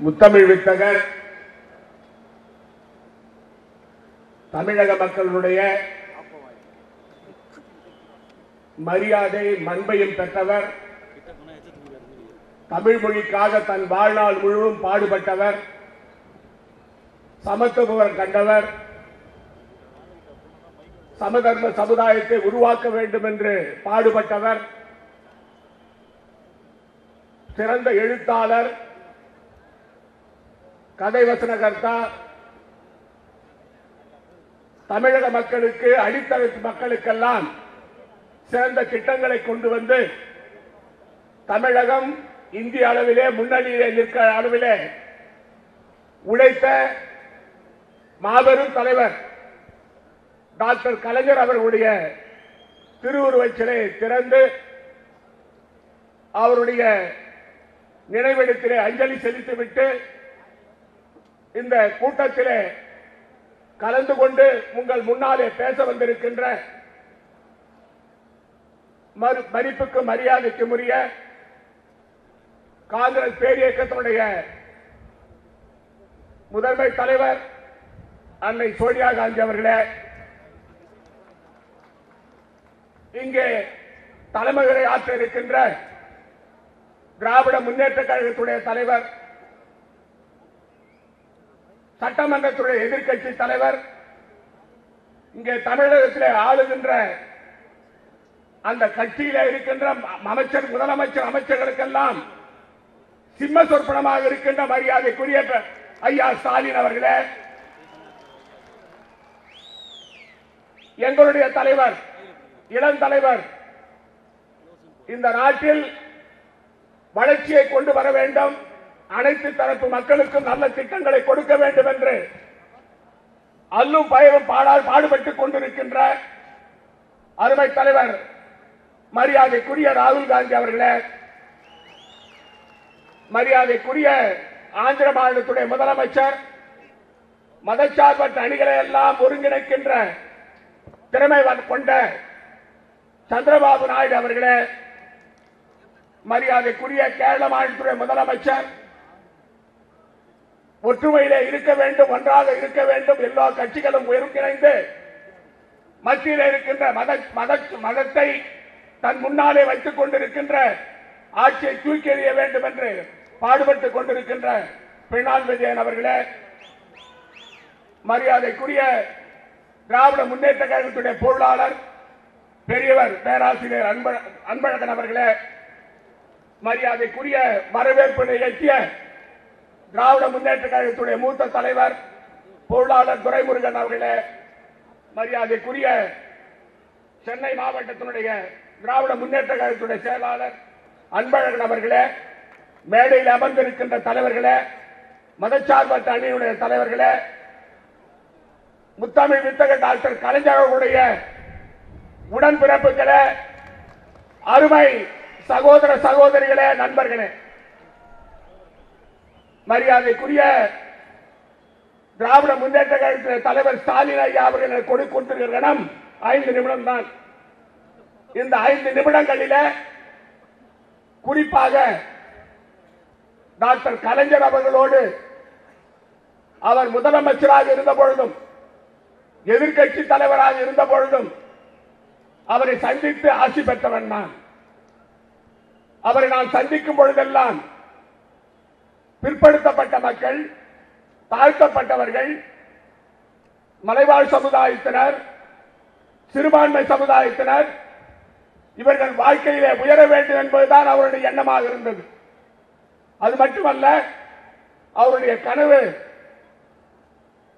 முத்தமிழ் வித்தகர் தமிழக மக்களுடைய மரியாதை மண்பையும் பெற்றவர் தமிழ் மொழிக்காக தன் வாழ்நாள் முழுவதும் பாடுபட்டவர் சமத்துவம் கண்டவர் சமதர்ம சமுதாயத்தை உருவாக்க வேண்டும் என்று பாடுபட்டவர் சிறந்த எழுத்தாளர் கதை வசனகர்த்தா தமிழக மக்களுக்கு அடித்தள மக்களுக்கெல்லாம் சிறந்த திட்டங்களை கொண்டு வந்து தமிழகம் இந்திய அளவிலே முன்னணியிலே நிற்கிற அளவிலே உழைத்த மாபெரும் தலைவர் டாக்டர் கலைஞர் அவர்களுடைய திருவுருவச் சிலையை திறந்து அவருடைய நினைவிடத்திலே அஞ்சலி செலுத்திவிட்டு இந்த கூட்டத்திலே கலந்து கொண்டு உங்கள் முன்னாலே பேச வந்திருக்கின்ற மறு- மதிப்புக்கு மரியாதைக்கு உரிய காங்கிரஸ் பேரியக்கத்தினுடைய முதன்மை தலைவர் அன்னை சோனியா காந்தி அவர்களே இங்கே தலைமைகளை ஆற்ற இருக்கின்ற திராவிட முன்னேற்ற கழகத்துடைய தலைவர் சட்டமன்றத்துடைய எதிர்க்கட்சி தலைவர் இங்கே தமிழகத்தில் ஆளுகின்ற அந்த கட்சியில இருக்கின்ற அமைச்சர் முதலமைச்சர் அமைச்சர்களுக்கெல்லாம் சிம்ம சொற்பனமாக இருக்கின்ற மரியாதைக்குரிய ஐயா ஸ்டாலின் அவர்களே எங்களுடைய தலைவர் இளம் தலைவர் இந்த நாட்டில் வளர்ச்சியை கொண்டு வர வேண்டும். அனைத்து தரப்பு மக்களுக்கும் நல்ல திட்டங்களை கொடுக்க வேண்டும் என்று அல்லும் பயரும் பாடால் பாடுபட்டுக் கொண்டிருக்கின்ற அருமை தலைவர் மரியாதைக்குரிய ராகுல் காந்தி அவர்களே மரியாதைக்குரிய ஆந்திர மாநிலத்துடைய முதலமைச்சர் மதச்சார்பற்ற அணிகளை எல்லாம் ஒருங்கிணைக்கின்ற திறமை கொண்ட சந்திரபாபு நாயுடு அவர்களே மரியாதைக்குரிய கேரள மாநிலத்துடைய முதலமைச்சர் ஒற்றுமையிலே இருக்க வேண்டும் ஒன்றாக இருக்க வேண்டும். எல்லா கட்சிகளும் ஒருங்கிணைந்து மத்தியில் இருக்கின்ற மத மத மதத்தை தன் முன்னாலே வைத்துக் கொண்டிருக்கின்ற ஆட்சியை தூக்கி எறிய வேண்டும் என்று பாடுபட்டுக் கொண்டிருக்கின்ற பிரணால் விஜயன் அவர்களே மரியாதைக்குரிய திராவிட முன்னேற்ற கழகத்துடைய பொருளாளர் பெரியவர் பேராசிரியர் அன்பழகன் அவர்களே மரியாதைக்குரிய வரவேற்பு நிகழ்த்திய திராவிட முன்னேற்ற கழகத்துடைய மூத்த தலைவர் பொருளாளர் துரைமுருகன் அவர்களே மரியாதைக்குரிய சென்னை மாவட்டத்தினுடைய திராவிட முன்னேற்ற கழகத்துடைய செயலாளர் அன்பழகன் அவர்களே மேடையில் அமர்ந்திருக்கின்ற தலைவர்களே மதச்சார்பற்ற அணியினுடைய தலைவர்களே முத்தமிழ் வித்தக டாக்டர் கலைஞர்களுடைய உடன்பிறப்புகளே அருமை சகோதர சகோதரிகளே நண்பர்களே மரியாதைக்குரிய திராவிட முன்னேற்ற கழக தலைவர் ஸ்டாலின் ஐயா அவர்கள் கொடுக்கின்ற இடம் ஐந்து நிமிடம் தான் இந்த ஐந்து நிமிடங்களில குறிப்பாக டாக்டர் கலைஞர் அவர்களோடு அவர் முதலமைச்சராக இருந்த பொழுதும் எதிர்க்கட்சி தலைவராக இருந்த பொழுதும் அவரை சந்தித்து ஆசி பெற்றவன் நான். அவரை நான் சந்திக்கும் பொழுதெல்லாம் பிற்படுத்தப்பட்ட மக்கள் தாழ்த்தப்பட்டவர்கள் மலைவாழ் சமுதாயத்தினர் சிறுபான்மை சமுதாயத்தினர் இவர்கள் வாழ்க்கையிலே உயர வேண்டும் என்பதுதான் அவருடைய எண்ணமாக இருந்தது. அது மட்டுமல்ல அவருடைய கனவு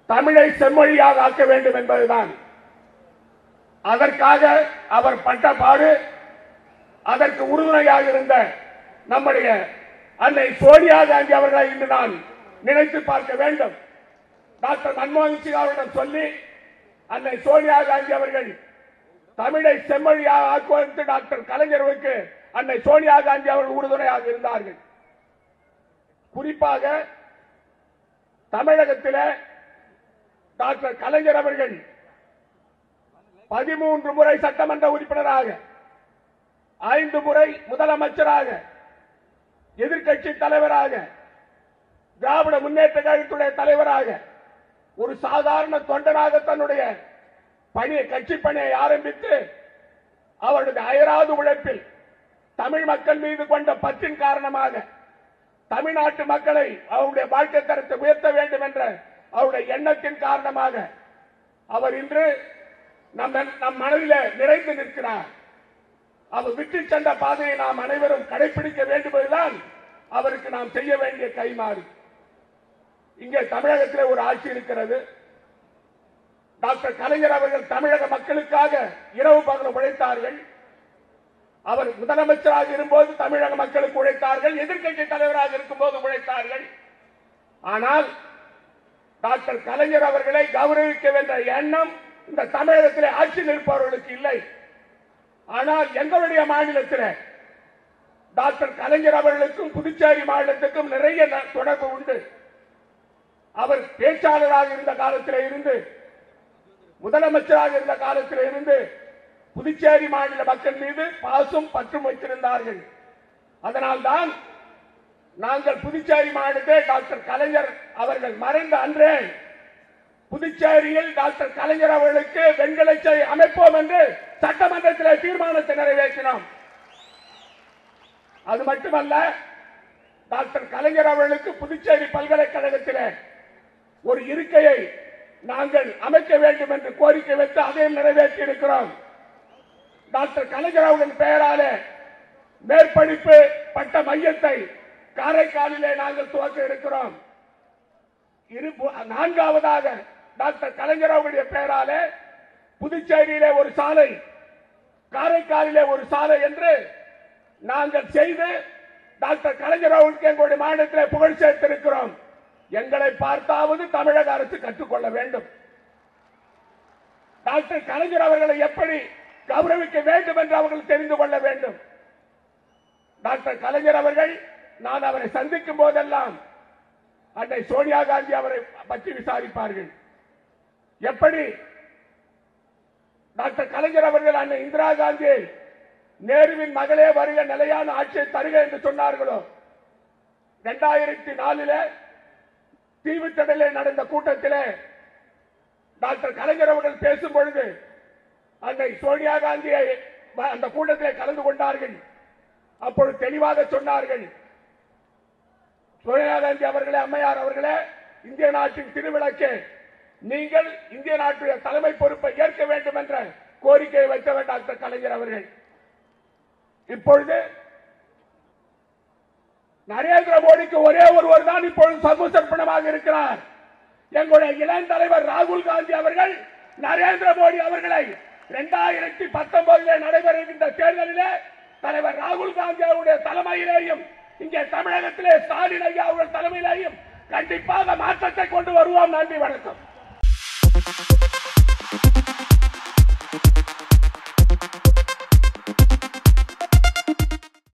தமிழை செம்மொழியாக ஆக்க வேண்டும் என்பதுதான். அதற்காக அவர் பட்ட பாடு அதற்கு உறுதுணையாக இருந்த நம்முடைய அன்னை சோனியா காந்தி அவர்களை இன்று நான் நினைத்து பார்க்க வேண்டும். டாக்டர் மன்மோகன் சிங் அவரிடம் சொல்லி அன்னை சோனியா காந்தி அவர்கள் தமிழை செம்மொழியாக ஆக்குவதற்கு டாக்டர் கலைஞருக்கு அன்னை சோனியா காந்தி அவர்கள் உறுதுணையாக இருந்தார்கள். குறிப்பாக தமிழகத்தில் டாக்டர் கலைஞர் அவர்கள் பதிமூன்று முறை சட்டமன்ற உறுப்பினராக ஐந்து முறை முதலமைச்சராக எதிர்க்கட்சி தலைவராக திராவிட முன்னேற்ற கழகத்துடைய தலைவராக ஒரு சாதாரண தொண்டனாக தன்னுடைய பணியை கட்சி பணியை ஆரம்பித்து அவருடைய அயராது உழைப்பில் தமிழ் மக்கள் மீது கொண்ட பற்றின் காரணமாக தமிழ்நாட்டு மக்களை அவருடைய வாழ்க்கை தரத்தை உயர்த்த வேண்டும் என்ற அவருடைய எண்ணத்தின் காரணமாக அவர் இன்று நம் நம் மனதில் நிறைந்து நிற்கிறார். அவர் விட்டு சென்ற பாதையை நாம் அனைவரும் கடைபிடிக்க வேண்டுமென்றுதான் அவருக்கு நாம் செய்ய வேண்டிய கைமாறு இங்கே தமிழகத்தில் ஒரு ஆட்சி இருக்கிறது. டாக்டர் கலைஞர் அவர்கள் தமிழக மக்களுக்காக இரவு பகல் உழைத்தார்கள். அவர் முதலமைச்சராக இருக்கும்போது தமிழக மக்களுக்கு உழைத்தார்கள். எதிர்கட்சி தலைவராக இருக்கும்போது உழைத்தார்கள். ஆனால் டாக்டர் கலைஞர் அவர்களை கௌரவிக்க வேண்டிய எண்ணம் இந்த தமிழகத்தில் ஆட்சி நிற்பவர்களுக்கு இல்லை. ஆனால் எங்களுடைய மாநிலத்தில் டாக்டர் கலைஞர் அவர்களுக்கும் புதுச்சேரி மாநிலத்துக்கும் நிறைய ந- தொடர்பு உண்டு. அவர் பேச்சாளராக இருந்த காலத்தில் இருந்து முதலமைச்சராக இருந்த காலத்தில் இருந்து புதுச்சேரி மாநில மக்கள் மீது பாசும் பற்றும் வைத்திருந்தார்கள். அதனால்தான் நாங்கள் புதுச்சேரி மாநிலத்தை டாக்டர் கலைஞர் அவர்கள் மறைந்த அன்றே புதுச்சேரியில் டாக்டர் கலைஞர் அவர்களுக்கு வெண்கலச்சை அமைப்போம் என்று தீர்மானத்தை நிறைவேற்றினோம். அது மட்டுமல்ல டாக்டர் கலைஞர் அவர்களுக்கு புதுச்சேரி பல்கலைக்கழகத்தில் ஒரு இருக்கையை நாங்கள் அமைக்க வேண்டும் என்று கோரிக்கை வைத்து அதையும் நிறைவேற்றி இருக்கிறோம் டாக்டர் கலைஞர் அவர்கள் பெயராலே மேற்படிப்பு பட்ட மையத்தை காரைக்காலிலே நாங்கள் துவக்க இருக்கிறோம். இரு- நான்காவதாக டாக்டர் கலைஞர் அவர்களுடைய பெயராலே புதுச்சேரியிலே ஒரு சாலை காரைக்காலிலே ஒரு சாலை என்று நாங்கள் செய்து டாக்டர் கலைஞர் அவர்களுக்கு எங்களுடைய மாநிலத்திலே புகழ் சேர்த்திருக்கிறோம். எங்களை பார்த்தாவது தமிழக அரசு கற்றுக்கொள்ள வேண்டும். டாக்டர் கலைஞர் அவர்களை எப்படி கௌரவிக்க வேண்டும் என்று அவர்கள் தெரிந்து கொள்ள வேண்டும். டாக்டர் கலைஞர் அவர்கள் நான் அவரை சந்திக்கும் போதெல்லாம் அன்னை சோனியா காந்தி அவரை பற்றி விசாரிப்பார்கள். எப்படி டாக்டர் கலைஞர் அவர்கள் அன்னை இந்திரா காந்தியை நேருவின் மகளே வருக நிலையான ஆட்சியை தருக என்று சொன்னார்களோ? இரண்டாயிரத்தி நாலில் தீவுத்தடலில் நடந்த கூட்டத்தில் டாக்டர் கலைஞர் அவர்கள் பேசும் பொழுது அன்னை சோனியா காந்தியை அந்த கூட்டத்தில் கலந்து கொண்டார்கள். அப்பொழுது தெளிவாக சொன்னார்கள். சோனியா காந்தி அவர்களே அம்மையார் அவர்களே இந்திய நாட்டின் திருவிளக்கு நீங்கள் இந்திய நாட்டுடைய தலைமை பொறுப்பை ஏற்க வேண்டும் என்ற கோரிக்கையை வைத்தவர் டாக்டர் கலைஞர் அவர்கள். இப்பொழுது நரேந்திர மோடிக்கு ஒரே ஒருவர் தான் இப்பொழுது சமூசர்ப்பணமாக இருக்கிறார். எங்களுடைய இளம் தலைவர் ராகுல் காந்தி அவர்கள் நரேந்திர மோடி அவர்களை இரண்டாயிரத்தி பத்தொன்பதில் நடைபெறுகின்ற தேர்தலிலே தலைவர் ராகுல் காந்தி அவருடைய தலைமையிலேயும் இங்கே தமிழகத்திலே ஸ்டாலின் ஐயா அவர்கள் தலைமையிலேயும் கண்டிப்பாக மாற்றத்தை கொண்டு வருவோம். நன்றி வணக்கம். Thank you.